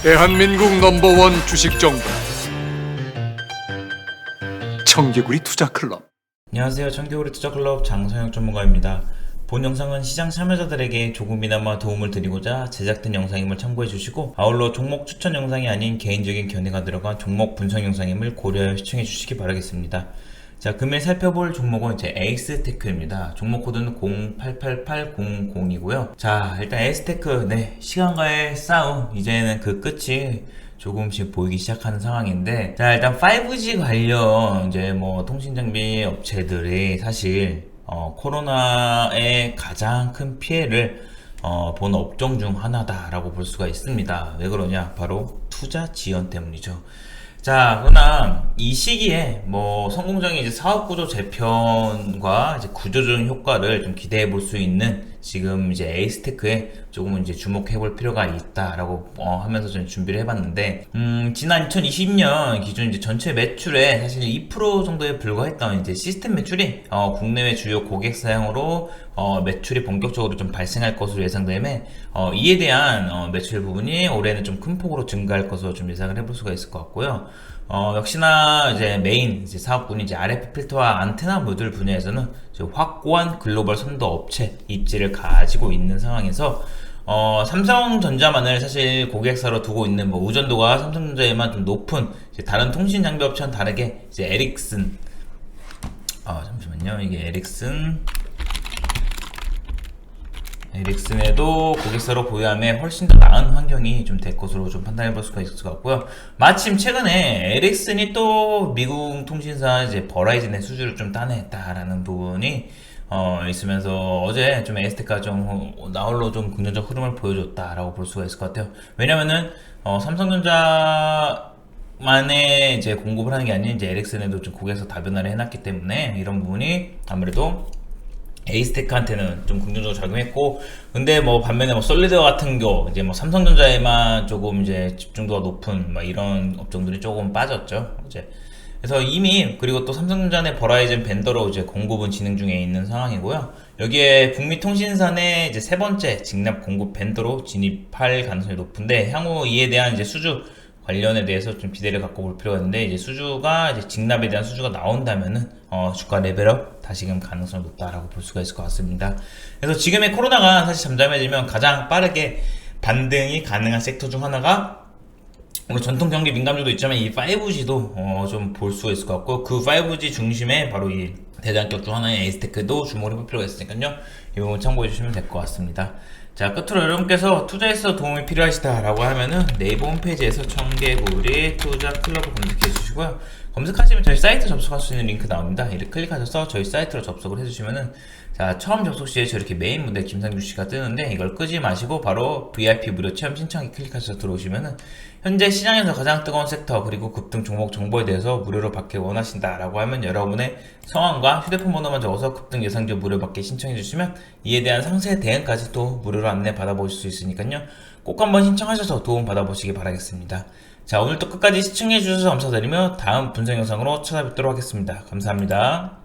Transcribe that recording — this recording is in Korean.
대한민국 넘버원 주식 정보 청개구리 투자 클럽 안녕하세요. 청개구리 투자클럽 장성혁 전문가입니다. 본 영상은 시장 참여자들에게 조금이나마 도움을 드리고자 제작된 영상임을 참고해 주시고 아울러 종목 추천 영상이 아닌 개인적인 견해가 들어간 종목 분석 영상임을 고려해 시청해 주시기 바라겠습니다. 자, 금일 살펴볼 종목은 이제 에이스테크입니다. 종목 코드는 088800이고요. 자, 일단 에이스테크, 네, 시간과의 싸움, 이제는 그 끝이 조금씩 보이기 시작하는 상황인데, 자, 일단 5G 관련 이제 뭐 통신 장비 업체들이 사실 어, 코로나의 가장 큰 피해를 어, 본 업종 중 하나다라고 볼 수가 있습니다. 왜 그러냐? 바로 투자 지연 때문이죠. 자, 그러나 이 시기에 뭐 성공적인 이제 사업 구조 재편과 이제 구조조정 효과를 좀 기대해 볼 수 있는 지금 이제 에이스테크에 조금 이제 주목해 볼 필요가 있다라고 어, 하면서 좀 준비를 해봤는데, 음, 지난 2020년 기준 이제 전체 매출의 사실 2% 정도에 불과했던 이제 시스템 매출이 어, 국내외 주요 고객 사용으로 어, 매출이 본격적으로 좀 발생할 것으로 예상되며 어, 이에 대한 어, 매출 부분이 올해는 좀 큰 폭으로 증가할 것으로 좀 예상을 해볼 수가 있을 것 같고요. 어, 역시나 이제 메인 이제 사업군이 이제 RF 필터와 안테나 모듈 분야에서는 확고한 글로벌 선도 업체 입지를 가지고 있는 상황에서 어, 삼성전자만을 사실 고객사로 두고 있는 뭐 의존도가 삼성전자에만 좀 높은 다른 통신 장비 업체와는 다르게 이제 에릭슨 아 잠시만요 이게 에릭슨 에 릭슨에도 고객사로 보유함에 훨씬 더 나은 환경이 좀 될 것으로 좀 판단해 볼 수가 있을 것 같고요. 마침 최근에 에릭슨이 또 미국 통신사 이제 버라이즌의 수주를 좀 따냈다라는 부분이 어, 있으면서 어제 좀 에스테카 좀 나홀로 좀 긍정적 흐름을 보여줬다라고 볼 수가 있을 것 같아요. 왜냐면은 어, 삼성전자 만에 이제 공급을 하는 게 아닌 이제 에릭슨에도 좀 고객사 다변화를 해놨기 때문에 이런 부분이 아무래도 에이스테크한테는 좀 긍정적으로 작용했고 근데 뭐 반면에 뭐 솔리드 같은 거 이제 뭐 삼성전자에만 조금 이제 집중도가 높은 막 이런 업종들이 조금 빠졌죠 이제. 그래서 이미 그리고 또 삼성전자 내 버라이즌 벤더로 이제 공급은 진행 중에 있는 상황이고요. 여기에 북미 통신사의 이제 세 번째 직납 공급 벤더로 진입할 가능성이 높은데 향후 이에 대한 이제 수주 관련에 대해서 좀 기대를 갖고 볼 필요가 있는데 이제 수주가 이제 직납에 대한 수주가 나온다면은 어, 주가 레벨업 다시금 가능성이 높다라고 볼 수가 있을 것 같습니다. 그래서 지금의 코로나가 사실 잠잠해지면 가장 빠르게 반등이 가능한 섹터 중 하나가 물론 전통 경기 민감주도 있지만 이 5G도 어, 좀 볼 수가 있을 것 같고 그 5G 중심에 바로 이 대장격 중 하나의 에이스테크도 주목을 해볼 필요가 있으니까요. 이 부분 참고해 주시면 될 것 같습니다. 자 끝으로 여러분께서 투자에서 도움이 필요하시다 라고 하면은 네이버 홈페이지에서 청개구리 투자 클럽을 검색해 주시고요. 검색하시면 저희 사이트 접속할 수 있는 링크 나옵니다. 이를 클릭하셔서 저희 사이트로 접속을 해주시면은 자 처음 접속 시에 저렇게 메인 무대 김상규 씨가 뜨는데 이걸 끄지 마시고 바로 VIP 무료 체험 신청에 클릭하셔서 들어오시면은 현재 시장에서 가장 뜨거운 섹터 그리고 급등 종목 정보에 대해서 무료로 받기 원하신다 라고 하면 여러분의 성함과 휴대폰 번호만 적어서 급등 예상주 무료 받기 신청해 주시면 이에 대한 상세 대응까지 또 무료로 안내 받아보실 수 있으니까요 꼭 한번 신청하셔서 도움 받아보시기 바라겠습니다. 자 오늘도 끝까지 시청해 주셔서 감사드리며 다음 분석 영상으로 찾아뵙도록 하겠습니다. 감사합니다.